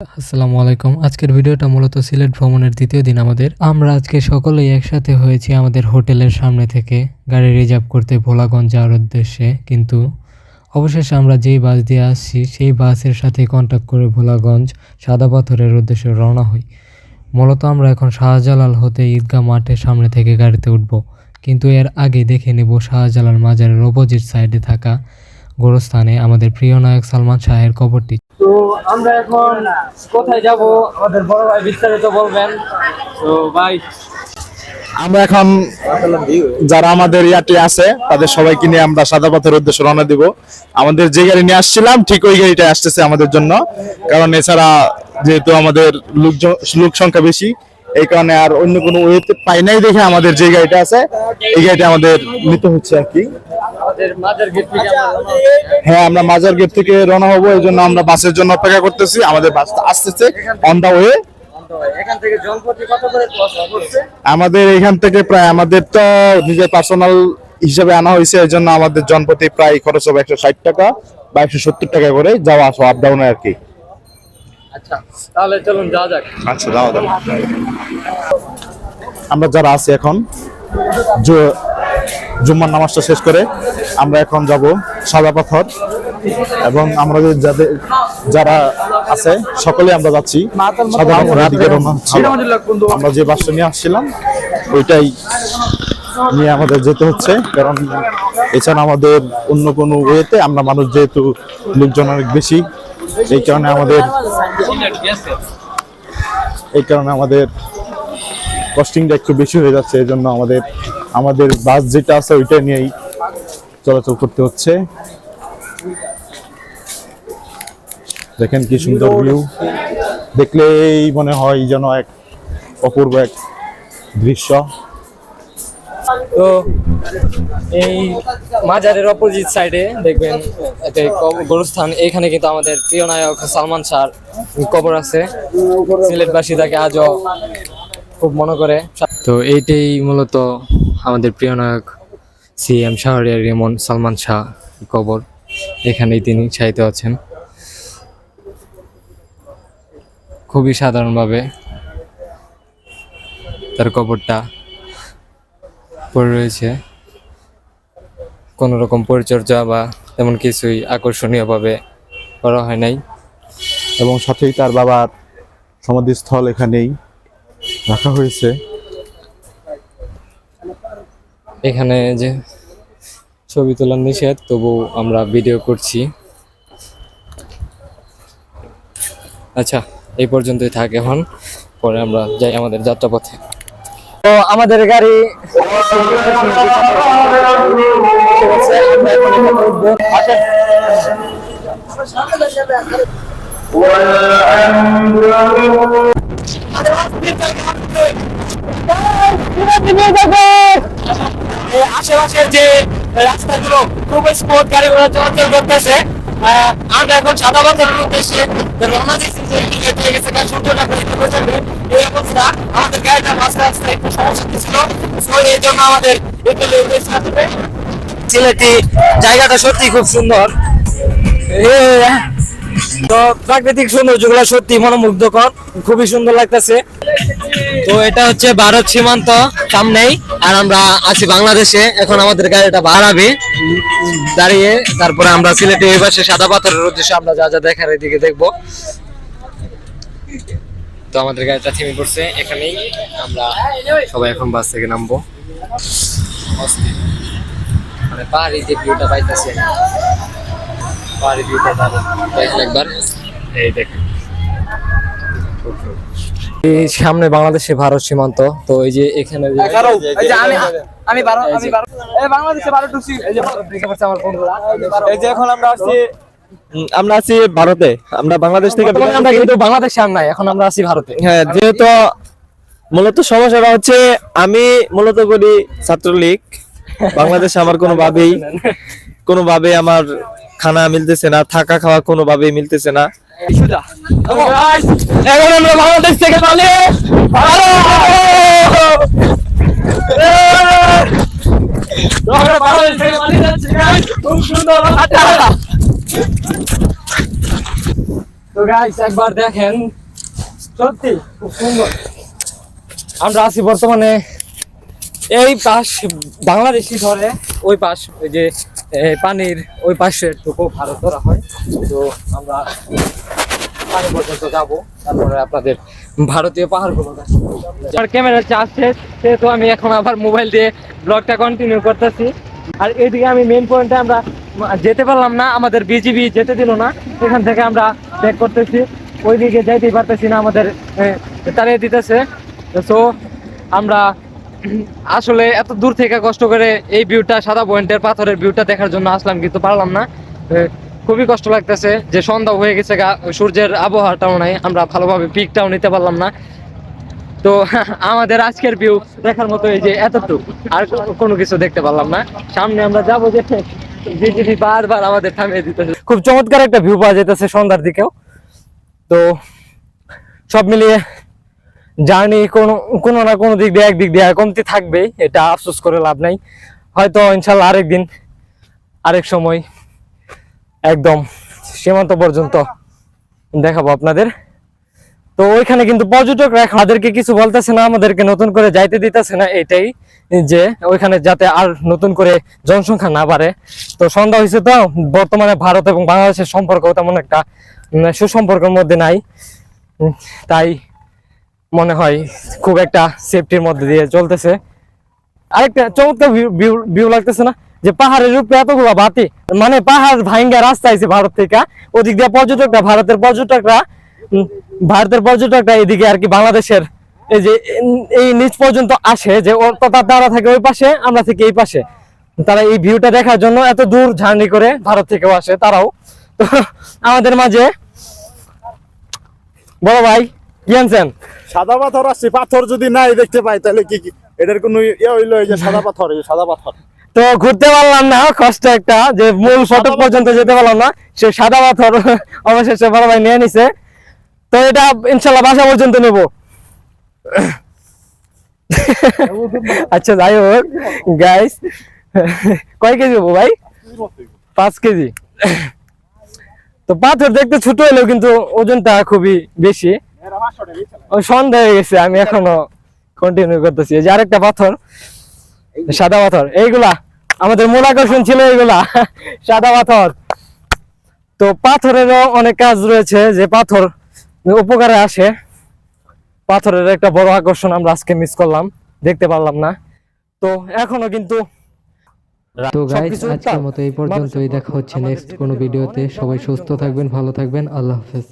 আসসালামু আলাইকুম। আজকের ভিডিওটা মূলত সিলেট ভ্রমণের দ্বিতীয় দিন আমাদের। আমরা আজকে সকলেই একসাথে হয়েছি আমাদের হোটেলের সামনে থেকে গাড়ি রিজার্ভ করতে ভোলাগঞ্জ যাওয়ার উদ্দেশ্যে। কিন্তু অবশেষে আমরা যেই বাস দিয়ে আসছি, সেই বাসের সাথে কন্ট্যাক্ট করে ভোলাগঞ্জ সাদা পাথরের উদ্দেশ্যে রওনা হই। মূলত আমরা এখন শাহজালাল হতে ঈদগাহ মাঠের সামনে থেকে গাড়িতে উঠব। কিন্তু এর আগে দেখে নেব শাহজালাল মাজারের অপোজিট সাইডে থাকা গোরস্থানে আমাদের প্রিয় নায়ক সালমান শাহের কবরটি। তো আমরা এখন কোথায় যাব? আমাদের বড় ভাই বিস্তারিত বলবেন। তো ভাই আমরা এখন যারা আমাদের ইয়াটি আছে তাদের সবাইকে নিয়ে আমরা সাদা পথের উদ্দেশ্যে রওনা দিব। আমাদের যে গাড়ি নিয়ে আসছিলাম ঠিক ওই গাড়িটা আসতেছে আমাদের জন্য। কারণ এছাড়া যেহেতু আমাদের লোক লোক সংখ্যা বেশি এই কারণে আর অন্য কোনো ওয়েতে পাই নাই দেখে আমাদের যে গাড়িটা আছে এই গাড়িটা আমাদের নিতে হচ্ছে আর কি। হ্যাঁ আমরা মাজার গেট থেকে রওনা হব এই জন্য আমরা বাসের জন্য অপেক্ষা করতেছি। আমাদের বাস আসতেছে অন দা ওয়ে আমাদের এখান থেকে প্রায় আমাদের তো নিজের পার্সোনাল হিসাবে আনা হয়েছে এই জন্য আমাদের জনপ্রতি প্রায় খরচ হবে একশো ষাট টাকা বা একশো সত্তর টাকা করে যাওয়া আসা আপ ডাউনে আর কি। আচ্ছা তাহলে চলুন যাওয়া যাক। আচ্ছা যাওয়া আমরা যারা আছি এখন জু- জুম্মার নামাজটা শেষ করে আমরা এখন যাব সাদা পাথর এবং আমরা যাদের যারা আছে সকলে আমরা যাচ্ছি সাদা। আমরা যে বাসটা নিয়ে আসছিলাম ওইটাই নিয়ে আমাদের যেতে হচ্ছে। কারণ এছাড়া আমাদের অন্য কোনো ওয়েতে আমরা মানুষ যেহেতু লোকজন অনেক বেশি এই কারণে আমাদের এই কারণে আমাদের কস্টিংটা একটু বেশি হয়ে যাচ্ছে, এই জন্য আমাদের আমাদের বাস যেটা আছে ওইটা নিয়েই চলাচল করতে হচ্ছে। দেখেন কি সুন্দর ভিউ দেখলেই মনে হয় যেন এক অপূর্ব এক দৃশ্য। তো এই মাজারের অপোজিট সাইডে দেখবেন একটা গোরস্থান। এখানে কিন্তু আমাদের প্রিয় নায়ক সালমান শাহর কবর আছে। সিলেটবাসী তাকে আজও খুব মনে করে। তো এইটাই মূলত আমাদের প্রিয় নায়ক C M Shahriar Raymond Salman Shah কবর। এখানেই তিনি শায়িত আছেন। খুবই সাধারণভাবে তার কবরটা পড়ে রয়েছে। কোনো রকম পরিচর্যা বা তেমন কিছুই আকর্ষণীয়ভাবে করা হয় নাই। এবং সাথেই তার বাবার সমাধিস্থল এখানেই রাখা হয়েছে। এখানে যে ছবি তোলা নিষেধ তবু আমরা ভিডিও করছি। আচ্ছা এই পর্যন্তই থাক এখন। পরে আমরা যাই আমাদের যাত্রাপথে। তো আমাদের গাড়ি আশেপাশের যে রাস্তাগুলো খুব স্পোর্ট গাড়িগুলো চলাচল করতেছে আমরা এখন সাদা বাজারের উদ্দেশ্যে রওনা দিচ্ছি যে গেছে সূর্যটা এই অবস্থা আমাদের গাড়িটা রাস্তা রাস্তায় একটু সিলেটি জায়গাটা সত্যি খুব সুন্দর। তো প্রাকৃতিক সৌন্দর্যগুলো সত্যি মনোমুগ্ধকর, খুবই সুন্দর লাগতেছে। তো এটা হচ্ছে ভারত সীমান্ত সামনেই, আর আমরা আছি বাংলাদেশে। এখন আমাদের গাড়িটা বাড়াবে দাঁড়িয়ে তারপরে আমরা সিলেটে এই পাশে সাদা পাথরের উদ্দেশ্যে আমরা যা যা দেখার এদিকে দেখব। তো আমাদের গাড়িটা থেমে পড়ছে এখানেই আমরা সবাই এখন বাস থেকে নামবো। মানে পাহাড়ি যে ভিউটা পাইতেছে পাহাড়ি ভিউটা দেখেন একবার। এই দেখেন। এই সামনে বাংলাদেশে ভারত সীমান্ত তো এই যে এখানে আমি আমি আমি বাংলাদেশে বারো ঢুকছি। এই যে ভারত দেখে পাচ্ছে আমার বন্ধুরা। এই যে এখন আমরা আসছি উম, আমরা আছি ভারতে। আমরা বাংলাদেশ থেকে আমরা কিন্তু বাংলাদেশে আর নাই এখন আমরা আছি ভারতে। হ্যাঁ যেহেতু মূলত সমস্যাটা হচ্ছে আমি মূলত করি ছাত্রলীগ। বাংলাদেশে আমার কোনোভাবেই কোনোভাবে আমার খানা মিলতেছে না থাকা খাওয়া কোনোভাবেই মিলতেছে না। এখন আমরা বাংলাদেশ থেকে পালিয়ে বাংলাদেশ থেকে পালিয়ে যাচ্ছি খুব সুন্দর আচ্ছা। তো তো একবার দেখেন। সত্যি, খুব সুন্দর। আমরা আছি বর্তমানে এই পাশ বাংলাদেশি ধরে ওই পাশ, ওই যে পানির ওই পাশে টুকু ভারত ধরা হয়। তো আমরা পানি পর্যন্ত যাব। তারপরে আপনাদের ভারতীয় পাহাড়গুলো। আমার ক্যামেরা চার্জ শেষ সেহেতু আমি এখন আবার মোবাইল দিয়ে ব্লগটা কন্টিনিউ করতেছি। আর এইদিকে আমি মেন পয়েন্টে আমরা যেতে পারলাম না, আমাদের বিজিবি যেতে দিল না। এখান থেকে আমরা ব্যাক করতেছি, ওইদিকে যাইতেই পারতেছি না আমাদের তাড়িয়ে দিতেছে। সো আমরা আসলে এত দূর থেকে কষ্ট করে এই ভিউটা সাদা পয়েন্টের পাথরের ভিউটা দেখার জন্য আসলাম, কিন্তু পারলাম না। খুবই কষ্ট লাগতেছে যে সন্ধ্যা হয়ে গেছে সূর্যের আবহাওয়াটাও নাই, আমরা ভালোভাবে পিকটাও নিতে পারলাম না। তো আমাদের আজকের ভিউ দেখার মতো এই যে এতটুকু, আর কোনো কিছু দেখতে পারলাম না। সামনে আমরা যাব যে বিজেপি বারবার আমাদের থামিয়ে দিতেছে। খুব চমৎকার একটা ভিউ পাওয়া যেতেছে সন্ধ্যার দিকেও। তো সব মিলিয়ে জার্নি কোনো কোনো না কোনো দিক দিয়ে একদিক দিয়ে কমতি থাকবেই, এটা আফসোস করে লাভ নাই। হয়তো ইনশাল্লাহ আরেক দিন আরেক সময়, একদম সীমান্ত পর্যন্ত দেখাবো আপনাদের। তো ওইখানে কিন্তু পর্যটকরা আমাদেরকে কিছু বলতেছে না, আমাদেরকে নতুন করে যাইতে দিতেছে না, এটাই। যে ওইখানে যাতে আর নতুন করে জনসংখ্যা না বাড়ে। তো সন্ধ্যা হয়েছে তো, বর্তমানে ভারত এবং বাংলাদেশের সম্পর্ক তেমন একটা সুসম্পর্কের মধ্যে নাই। তাই মনে হয় খুব একটা সেফটির মধ্যে দিয়ে চলতেছে। আরেকটা চমৎকার ভিউ লাগতেছে না, যে পাহাড়ের উপরে এতগুলো বাতি মানে পাহাড় ভাঙ্গা রাস্তা আছে ভারত থেকে। ওদিক দিয়ে পর্যটকরা, ভারতের পর্যটকরা ভারতের পর্যটকরা এদিকে আর কি বাংলাদেশের এই যে এই নিচ পর্যন্ত আসে যে তার তারা থাকে ওই পাশে আমরা থেকে এই পাশে। তারা এই ভিউটা দেখার জন্য এত দূর জার্নি করে ভারত থেকেও আসে তারাও। তো আমাদের মাঝে বড় ভাই কি আনছেন? সাদা পাথর আসছে পাথর যদি নাই দেখতে পাই তাহলে কি কি এটার কোনো ইয়ে হইল এই যে সাদা পাথর এই সাদা পাথর। তো ঘুরতে পারলাম না কষ্ট একটা যে মূল ফটক পর্যন্ত যেতে পারলাম না। সে সাদা পাথর অবশেষে বড় ভাই নিয়ে নিছে। তো এটা ইনশাল্লাহ বাসা পর্যন্ত নেব। আচ্ছা যাই হোক গাইস কয় কেজি হব ভাই? পাঁচ কেজি। তো পাথর দেখতে ছোট হলেও কিন্তু ওজনটা খুবই বেশি। সন্ধ্যা হয়ে গেছে, আমি এখনও কন্টিনিউ করতেছি। যে আরেকটা পাথর, সাদা পাথর, এইগুলা, আমাদের মূল আকর্ষণ ছিল এইগুলা, সাদা পাথর। তো পাথরেরও অনেক কাজ রয়েছে, যে পাথর উপকারে আসে। পাথরের একটা বড় আকর্ষণ আমরা আজকে মিস করলাম। দেখতে পারলাম না। তো এখনও কিন্তু তো গাইজ আজকের মতো এই পর্যন্তই। দেখা হচ্ছে নেক্সট কোনো ভিডিওতে সবাই সুস্থ থাকবেন ভালো থাকবেন। আল্লাহ হাফেজ।